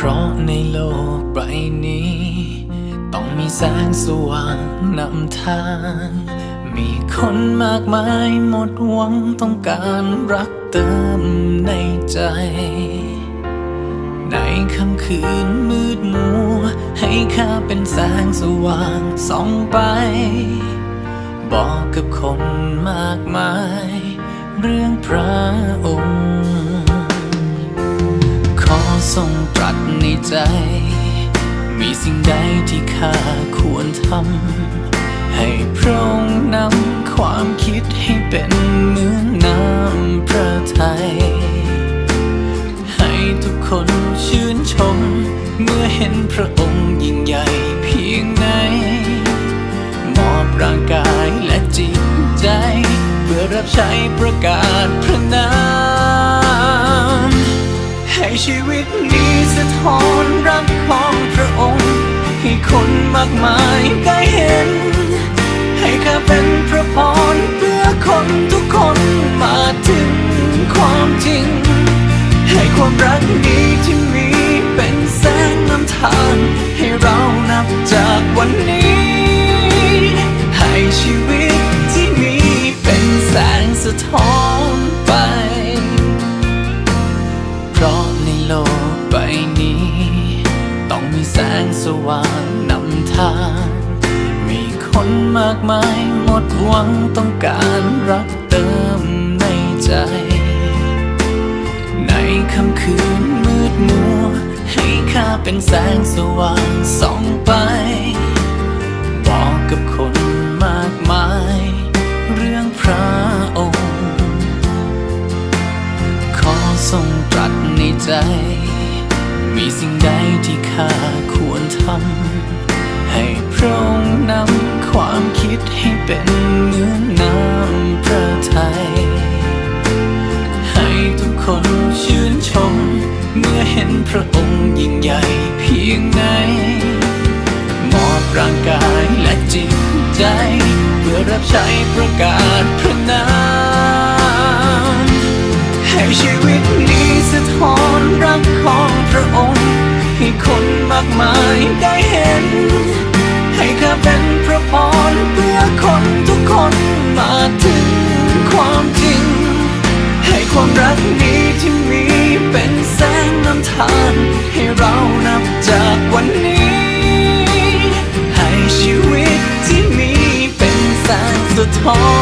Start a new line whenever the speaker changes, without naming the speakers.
เพราะในโลกใบนี้ ต้องมีแสงสว่างนำทาง มีคนมากมายหมดหวังต้องการรักเติมในใจ ในค่ำคืนมืดมัว ให้ข้าเป็นแสงสว่างส่องไป บอกกับคนมากมาย เรื่องพระองค์ ทรงตรัสในใจ มีสิ่งใดที่ข้าควรทำ ให้พระองค์นำความคิดให้เป็นเหมือนน้ำพระทัย ให้ทุกคนชื่นชม เมื่อเห็นพระองค์ยิ่งใหญ่เพียงไหน มอบร่างกายและจิตใจ เพื่อรับใช้ประกาศพระนาม ชีวิตนี้สะท้อนรัก มากมายหมดหวังต้องการรักเติมในใจ ในค่ำคืนมืดมัว ให้ข้าเป็นแสงสว่างส่องไป บอกกับคนมากมาย เรื่องพระองค์ ขอทรงตรัสในใจ มีสิ่งใดที่ข้าควรทำ พระองค์ยิ่งใหญ่เพียงไหนมอบร่างกายและจิตใจ เพื่อรับใช้ประกาศพระนามให้ชีวิตนี้สะท้อนรักของพระองค์ ให้คนมากมายได้เห็น ให้ข้าเป็นพระพรเพื่อคนทุกคนมาถึงความจริง ให้ความรักนี้ที่มี ทางให้เรานับจากวันนี้ ให้ชีวิตที่มีเป็นแสงสะท้อน